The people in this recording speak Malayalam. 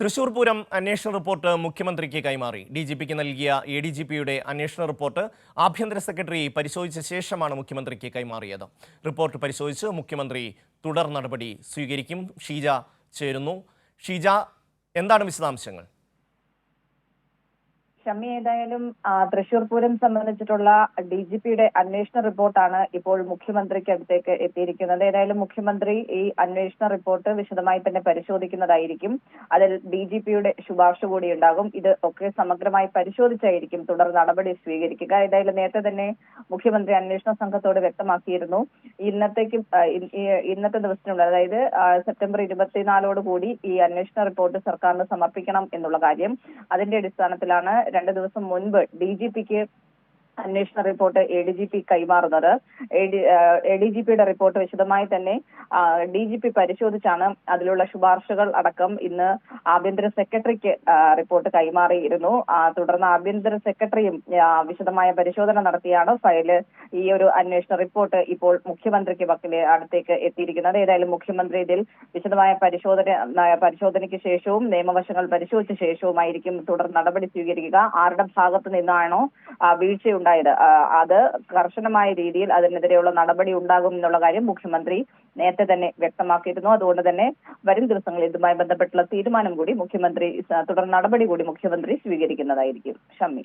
തൃശൂർ പൂരം അന്വേഷണ റിപ്പോർട്ട് മുഖ്യമന്ത്രിക്ക് കൈമാറി. ഡി ജി പിക്ക് നൽകിയ എ ഡി ജി പിയുടെ അന്വേഷണ റിപ്പോർട്ട് ആഭ്യന്തര സെക്രട്ടറി പരിശോധിച്ച ശേഷമാണ് മുഖ്യമന്ത്രിക്ക് കൈമാറിയത്. റിപ്പോർട്ട് പരിശോധിച്ച് മുഖ്യമന്ത്രി തുടർ നടപടി സ്വീകരിക്കും. ഷീജ ചേരുന്നു. ഷീജ എന്താണ് വിശദാംശങ്ങൾ? ഷമ്മി ഏതായാലും തൃശൂർ പൂരം സംബന്ധിച്ചിട്ടുള്ള ഡി ജി പിയുടെ അന്വേഷണ റിപ്പോർട്ടാണ് ഇപ്പോൾ മുഖ്യമന്ത്രിക്ക് അടുത്തേക്ക് എത്തിയിരിക്കുന്നത്. ഏതായാലും മുഖ്യമന്ത്രി ഈ അന്വേഷണ റിപ്പോർട്ട് വിശദമായി തന്നെ പരിശോധിക്കുന്നതായിരിക്കും. അതിൽ ഡി ജി പിയുടെ ശുപാർശ കൂടി ഉണ്ടാകും ഇത് ഒക്കെ സമഗ്രമായി പരിശോധിച്ചായിരിക്കും തുടർ നടപടി സ്വീകരിക്കുക. ഏതായാലും നേരത്തെ തന്നെ മുഖ്യമന്ത്രി അന്വേഷണ സംഘത്തോട് വ്യക്തമാക്കിയിരുന്നു. ഇന്നത്തേക്കും ഇന്നത്തെ ദിവസത്തിനുള്ളിൽ അതായത് സെപ്റ്റംബർ ഇരുപത്തിനാലോട് കൂടി ഈ അന്വേഷണ റിപ്പോർട്ട് സർക്കാരിന് സമർപ്പിക്കണം എന്നുള്ള കാര്യം. അതിന്റെ അടിസ്ഥാനത്തിലാണ് രണ്ട് ദിവസം മുൻപ് ഡി ജി പിക്ക് അന്വേഷണ report A D G P കൈമാറുന്നത്. എ ഡി ജി പിയുടെ റിപ്പോർട്ട് വിശദമായി തന്നെ ഡി ജി പി പരിശോധിച്ചാണ് അതിലുള്ള ശുപാർശകൾ അടക്കം ഇന്ന് ആഭ്യന്തര സെക്രട്ടറിക്ക് റിപ്പോർട്ട് കൈമാറിയിരുന്നു. തുടർന്ന് ആഭ്യന്തര സെക്രട്ടറിയും വിശദമായ പരിശോധന നടത്തിയാണ് ഫയൽ ഈ ഒരു അന്വേഷണ റിപ്പോർട്ട് ഇപ്പോൾ മുഖ്യമന്ത്രിക്ക് പക്കലെ അടുത്തേക്ക് എത്തിയിരിക്കുന്നത്. ഏതായാലും മുഖ്യമന്ത്രി ഇതിൽ വിശദമായ പരിശോധന പരിശോധനയ്ക്ക് ശേഷവും നിയമവശങ്ങൾ പരിശോധിച്ച ശേഷവുമായിരിക്കും തുടർ നടപടി സ്വീകരിക്കുക. ആരുടെ ഭാഗത്ത് നിന്നാണോ ആ, ആ, അത് കർശനമായ രീതിയിൽ അതിനെതിരെയുള്ള നടപടി ഉണ്ടാകും എന്നുള്ള കാര്യം മുഖ്യമന്ത്രി നേരത്തെ തന്നെ വ്യക്തമാക്കിയിരുന്നു. അതുകൊണ്ട് തന്നെ വരും ദിവസങ്ങളിൽ ഇതുമായി ബന്ധപ്പെട്ടുള്ള തീരുമാനം കൂടി മുഖ്യമന്ത്രി തുടർ നടപടി കൂടി മുഖ്യമന്ത്രി സ്വീകരിക്കുന്നതായിരിക്കും. ഷമ്മി.